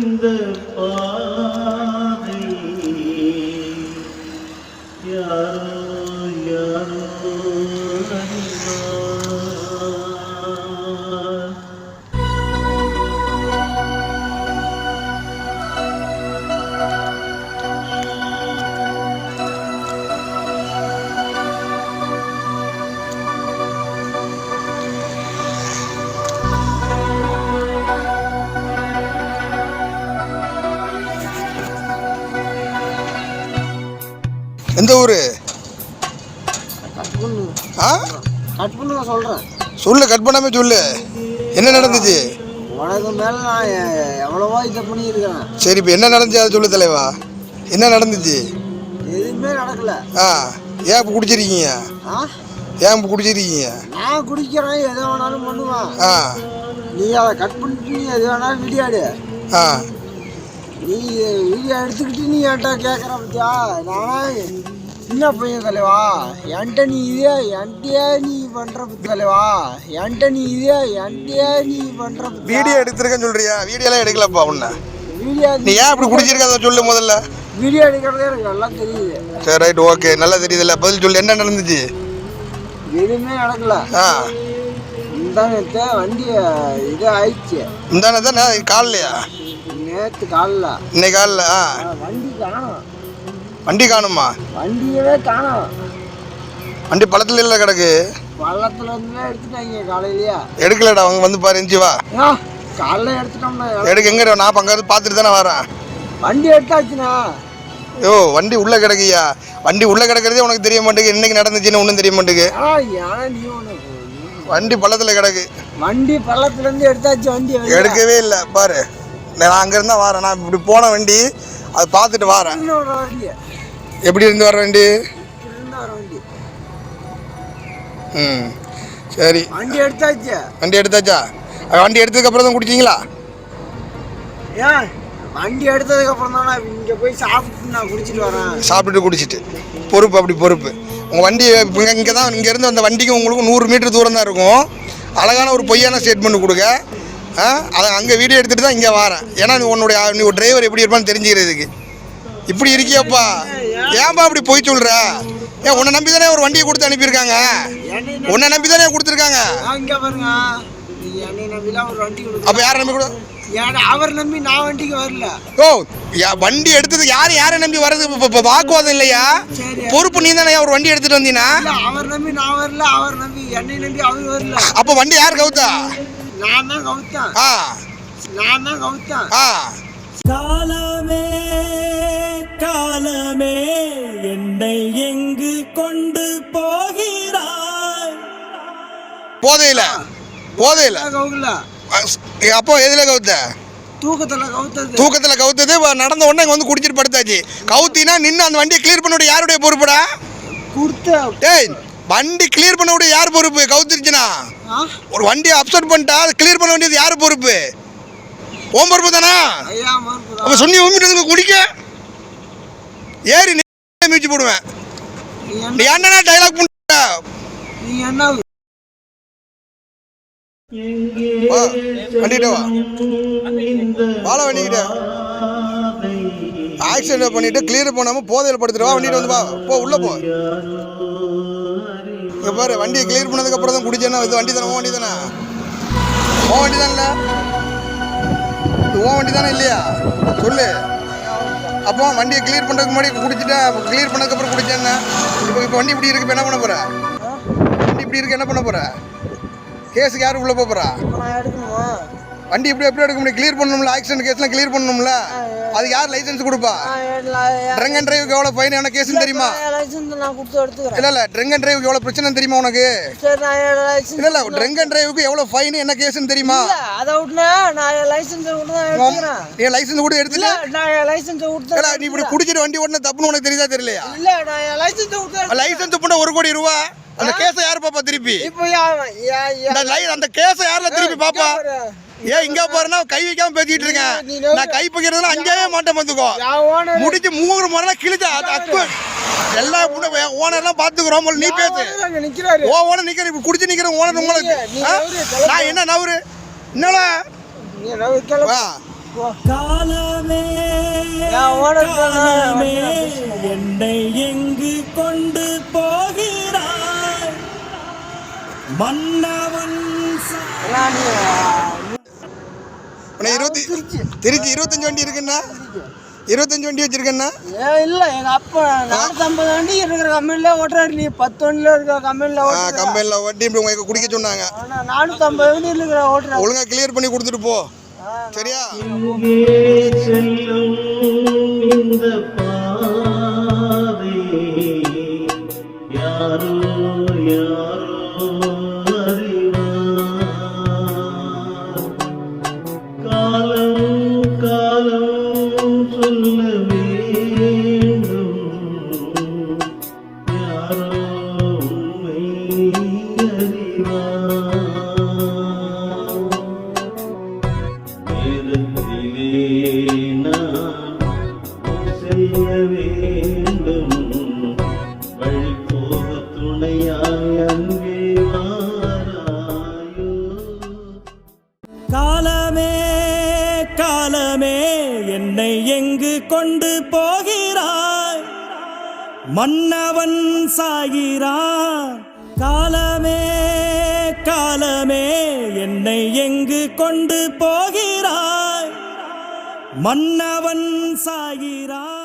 the fire. ஊர்? ஆ? சொல்லு cut பண்ணாம சொல்லு. என்ன நடந்துச்சு? சரி இப்போ என்ன நடந்துச்சு? அதை சொல்லு தலைவா. என்ன நடந்துச்சு? எதுவுமே நடக்கல. ஆ ஏன் இப்போ குடிச்சிருக்கீங்க? ஆ? ஏன் இப்போ குடிச்சிருக்கீங்க? நான் குடிக்கிறேன் எதை வேணாலும் பண்ணுவேன். ஆ. நீ அதை கட் பண்ணிட்டு நீ எது வேணாலும் வீடியோ எடு ஆ. நீ வீடியோ எடுத்துக்கிட்டு நீ என்கிட்ட கேட்குற பத்தியா? நானா சின்ன பையன் தலைவா. என்கிட்ட நீ இதே என்கிட்டயே நீ பத்தி தலைவா. என்கிட்ட நீ இதே என்கிட்டயே நீ பத்தி வீடியோ எடுத்திருக்கேன்னு சொல்றியா? வீடியோலாம் எடுக்கலப்பா உன்ன. வீடியோ நீ ஏன் இப்படி குடிச்சிருக்க? அதை சொல்லு முதல்ல. வீடியோ எடுக்கிறதே எனக்கு நல்லா தெரியுது. சரி ரைட் ஓகே நல்லா தெரியுதுல்ல. பதில் சொல்லு. என்ன நடந்துச்சு? எதுவுமே நடக்கல. ஆ. இந்த நேற்று வண்டி இது ஆயிடுச்சு. இந்தானே தான் காலைலையா? நேற்று காலைல. இன்னைக்கு காலைல ஆ வண்டி வண்டி காணுமா? வண்டியவே காணும். வண்டி பழத்துல இல்லை கிடக்கு. பள்ளத்துல இருந்துமே எடுத்துட்டாங்க காலையிலயே. எடுக்கலடா அவங்க வந்து பாரு எஞ்சி வா. காலைல எடுத்துட்டோம்னா எடுக்க எங்க நான் இப்போ அங்கே பார்த்துட்டு தானே வரேன். வண்டி எடுத்தாச்சுண்ணா. யோ வண்டி உள்ள கிடக்குயா வண்டி உள்ள கிடக்கிறதே உனக்கு தெரிய மாட்டேங்குது. இன்னைக்கு நடந்துச்சுன்னு ஒன்றும் தெரிய மாட்டேங்குது. வண்டி பள்ளத்துல கிடக்கு. வண்டி பள்ளத்துல இருந்து எடுத்தாச்சு வண்டி எடுக்கவே இல்லை. பாரு. நான் அங்க இருந்தா வரேன். நான் இப்படி போன வண்டி அதை பார்த்துட்டு வரேன். எப்படி இருந்து வர வண்டி? ம் சரி. வண்டி எடுத்தாச்சு. வண்டி எடுத்தாச்சா? வண்டி எடுத்ததுக்கு அப்புறம் தான் குடிச்சிங்களா ஏன்? வண்டி எடுத்ததுக்கு அப்புறம் தான் இங்க போய் சாப்பிட்டு நான் குடிச்சிட்டு வரேன். சாப்பிட்டுட்டு குடிச்சிட்டு. பொறுப்பு அப்படி பொறுப்பு. உங்கள் வண்டி இங்கே இங்கே தான் இங்கேருந்து அந்த வண்டிக்கு உங்களுக்கு நூறு மீட்டர் தூரம் தான் இருக்கும். அழகான ஒரு பொய்யான ஸ்டேட்மெண்ட் கொடுங்க. அதை அங்கே வீடியோ எடுத்துகிட்டு தான் இங்கே வரேன். ஏன்னா நீ உன்னுடைய நீ ஒரு டிரைவர் எப்படி இருப்பான்னு தெரிஞ்சுக்கிறதுக்கு. இப்படி இருக்கியப்பா. ஏன்பா அப்படி போய் சொல்கிற ஏன் உன்னை நம்பி தானே ஒரு வண்டியை கொடுத்து அனுப்பியிருக்காங்க? உன்னை நம்பி தானே கொடுத்துருக்காங்க அப்போ யாரை நம்பி கொடு? அவர் நம்பி நான் வண்டிக்கு வரல. ஓ யா வண்டி எடுத்தது யார்? யாரை நம்பி வர்றது? இப்போ வாக்குவாதம் இல்லையா? சரி. பொறுப்பு நீ தானே ஒரு வண்டி எடுத்துகிட்டு வந்தீங்கன்னா இல்ல அவர் நம்பி நான் வரல அவர் நம்பி என்னை நம்பி அவர் வரல. அப்போ வண்டி யார் கவுத்தா? நான் தான் கவுத்தேன். ஆ. நான் தான் கவுத்தேன். ஆ. காலமே காலமே என்னை எங்கு கொண்டு போகிறாய்? போதையில போதையில. அப்போ எதுல கவுத்த? தூக்கத்துல கவுத்தது. தூக்கத்துல கவுத்தது வ- நடந்த உடனே இங்க வந்து குடிச்சிட்டு படுத்தாச்சு. கவுத்தினா நின்று அந்த வண்டியை கிளியர் பண்ண விட யாருடைய பொறுப்புடா? கொடுத்த. டேய் வண்டி கிளியர் பண்ண விட யார் பொறுப்பு? கவுத்திருச்சுனா? ஒரு வண்டியை அப்செட் பண்ணிட்டா அதை கிளியர் பண்ண வேண்டியது யார் பொறுப்பு? ஓம் பொறுப்பு தானா? அப்ப சொன்னி ஓமிட்டு குடிக்க. ஏறி மிதிச்சு போடுவேன். நீ என்ன நீ என்னன்னா டைலாக் பண்ண நீ என்ன வா வாழ ஆக்சிடென்ட் பண்ணிட்டு கிளியர் பண்ணாம போதையில் படுத்துட்டு வா வண்டிட்டு வந்து வா. போ உள்ள போ. இங்க பாரு வண்டியை கிளியர் பண்ணதுக்கு அப்புறம் தான் குடிச்சேன்னா இது வண்டி தானே உன் வண்டி தானே உன் வண்டி தானே இது வண்டி தானே இல்லையா? சொல்லு. அப்போ வண்டியை கிளியர் பண்ணுறதுக்கு முன்னாடி குடிச்சிட்டேன். கிளியர் பண்ணதுக்கு அப்புறம் குடிச்சேன்னா இப்போ இப்போ வண்டி இப்படி இருக்கு என்ன பண்ண போற? வண்டி இப்படி இருக்கு என்ன பண்ண போற? கேஸுக்கு யார் உள்ள எடுக்கணுமா? வண்டி எப்படி எப்படி எடுக்க முடியும்? கிளியர் பண்ணணும்ல ஆக்சிடென்ட் கேஸ்லாம் கிளியர் பண்ணணும்ல. அது யார் லைசென்ஸ் கொடுப்பா? ட்ரங்க் அண்ட் டிரைவுக்கு எவ்வளோ ஃபைன் என்ன கேஸ்னு தெரியுமா? லைசன்ஸ் நான் கொடுத்து எடுத்துக்கிறேன். இல்ல இல்ல ட்ரங்க் அண்ட் டிரைவுக்கு எவ்வளோ பிரச்சனை தெரியுமா உனக்கு? இல்ல இல்ல ட்ரங்க் அண்ட் டிரைவுக்கு எவ்வளோ ஃபைன் என்ன கேஸ்னு தெரியுமா? அதை விட்டுனா நான் லைசன்ஸ் நீ லைசென்ஸ் கூட எடுத்துட்டு? நான் லைசன்ஸ் இல்ல நீ இப்படி குடிச்சிட்டு வண்டி ஓட்டின தப்புன்னு உனக்கு தெரியுதா தெரியலையா? இல்ல நான் லைசன்ஸ் விட்டு லைசென்ஸ் பண்ண ஒரு கோடி ரூபா? அந்த கேஸை யார் பாப்பா திருப்பி? இப்போ அந்த கேஸை யாரில் திருப்பி பாப்பா? ஏன் இங்க பாருன்னா கை வைக்காம பேசிட்டு இருக்கேன். நான் கை பக்கிறதுல அங்கேயே மாட்டேன் வந்துக்கோ முடிச்சு மூணு முறை கிழிச்சா அக்கு. எல்லா ஓனர்லாம் பார்த்துக்கிறோம் முதல்ல நீ பேசு. ஓ ஓனர் நிக்கிற இப்ப குடிச்சு நிக்கிற ஓனர் உங்களுக்கு. நான் என்ன நவரு? என்னடா. காலமே என்னை எங்கு கொண்டு போகிறாய்? மன்னவன் உனக்கு இருபத்தி திருச்சி. இருபத்தஞ்சு வண்டி இருக்குன்னா இருபத்தஞ்சு வண்டி வச்சிருக்கேன்னா ஏன் இல்ல எங்க அப்பா நானூத்தம்பது வண்டி இருக்கிற கம்பெனில ஓட்டுறாரு. நீ பத்து வண்டியில இருக்கிற கம்பெனில ஓட்டுற. கம்பெனியில் வண்டி இப்படி உங்களுக்கு குடிக்க சொன்னாங்க. ஆனா நானூத்தம்பது வண்டி இருக்கிற ஓட்டுற. ஒழுங்கா கிளியர் பண்ணி கொடுத்துட்டு போ. சரியா? என்னை எங்கு கொண்டு போகிறாய்? மன்னவன் சாகிறான். காலமே என்னை எங்கு கொண்டு போகிறாய்? மன்னவன் சாகிறாய்.